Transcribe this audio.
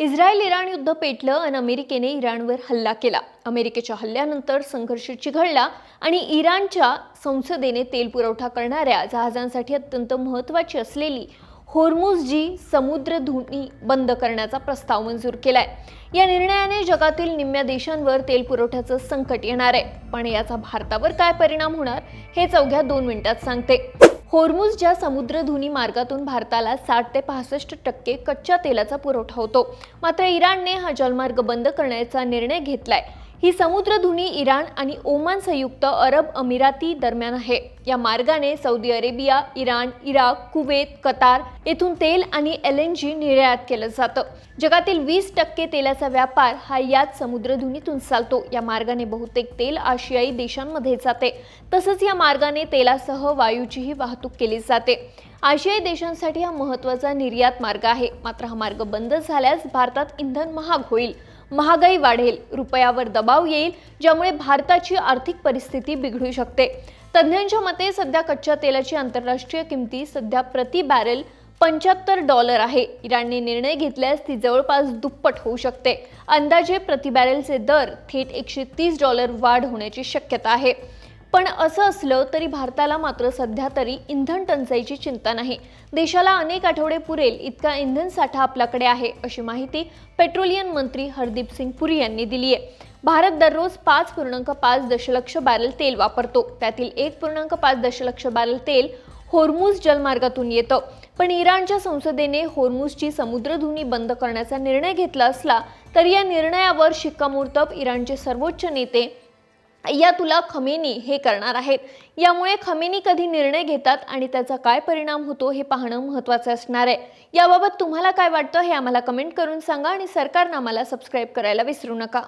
Israel Iran युद्ध पेटलं आणि अमेरिकेने इराणवर हल्ला केला. अमेरिकेच्या हल्ल्यानंतर संघर्ष चिघळला आणि इराणच्या संसदेने तेल पुरवठा करणाऱ्या जहाजांसाठी अत्यंत महत्त्वाची असलेली होर्मुझजी समुद्रधुनी बंद करण्याचा प्रस्ताव मंजूर केलाय. या निर्णयाने जगातील निम्म्या देशांवर तेल पुरवठ्याचं संकट येणार आहे. पण याचा भारतावर काय परिणाम होणार हे चौघ्या दोन मिनिटात सांगते. होर्मुझच्या समुद्रधुनी मार्गातून भारताला साठ ते पासष्ट टक्के कच्च्या तेलाचा पुरवठा होतो. मात्र इराणने हा जलमार्ग बंद करण्याचा निर्णय घेतलाय. ही समुद्रधुनी इराण आणि ओमान संयुक्त अरब अमिराती दरम्यान आहे. या मार्गाने Saudi Arabia Iran Iraq Kuwait Qatar येथून तेल आणि एल एन जी निर्यात केलं जातं. जगातील वीस टक्के तेलाचा व्यापार हा याच समुद्रधुनीतून चालतो. या मार्गाने बहुतेक तेल आशियाई देशांमध्ये जाते. तसंच या मार्गाने तेलासह वायूचीही वाहतूक केली जाते. आशियाई देशांसाठी हा महत्त्वाचा निर्यात मार्ग आहे. मात्र हा मार्ग बंद झाल्यास भारतात इंधन महाग होईल. महागाई वाढेल रुपयावर दबाव येईल ज्यामुळे भारताची आर्थिक परिस्थिती बिघडू शकते. तज्ज्ञांच्या मते सध्या कच्च्या तेलाची आंतरराष्ट्रीय किमती सध्या प्रति बॅरेल पंच्याहत्तर डॉलर आहे. इराणने निर्णय घेतल्यास ती जवळपास दुप्पट होऊ शकते. अंदाजे प्रति बॅरेलचे दर थेट एकशे तीस डॉलर वाढ होण्याची शक्यता आहे. पण असं असलं तरी भारताला मात्र सध्या तरी इंधन टंचाईची चिंता नाही. देशाला अनेक आठवडे पुरेल इतका इंधन साठा आपल्याकडे आहे अशी माहिती पेट्रोलियम मंत्री हरदीप सिंग पुरी यांनी दिली आहे भारत दररोज पाच पूर्णांक पाच दशलक्ष बॅरल तेल वापरतो. त्यातील एक पूर्णांक पाच दशलक्ष बॅरल तेल होर्मूज जलमार्गातून येतं. पण इराणच्या संसदेने होर्मूजची समुद्रधुनी बंद करण्याचा निर्णय घेतला असला तरी या निर्णयावर शिक्कामोर्तब इराणचे सर्वोच्च नेते तुला खमेनी हे करणार आहेत. यामुळे खमेनी कधी निर्णय घेतात आणि त्याचा काय परिणाम होतो हे पाहणं महत्त्वाचं असणार आहे. याबाबत तुम्हाला काय वाटतं हे आम्हाला कमेंट करून सांगा आणि सरकारनं आम्हाला सबस्क्राईब करायला विसरू नका.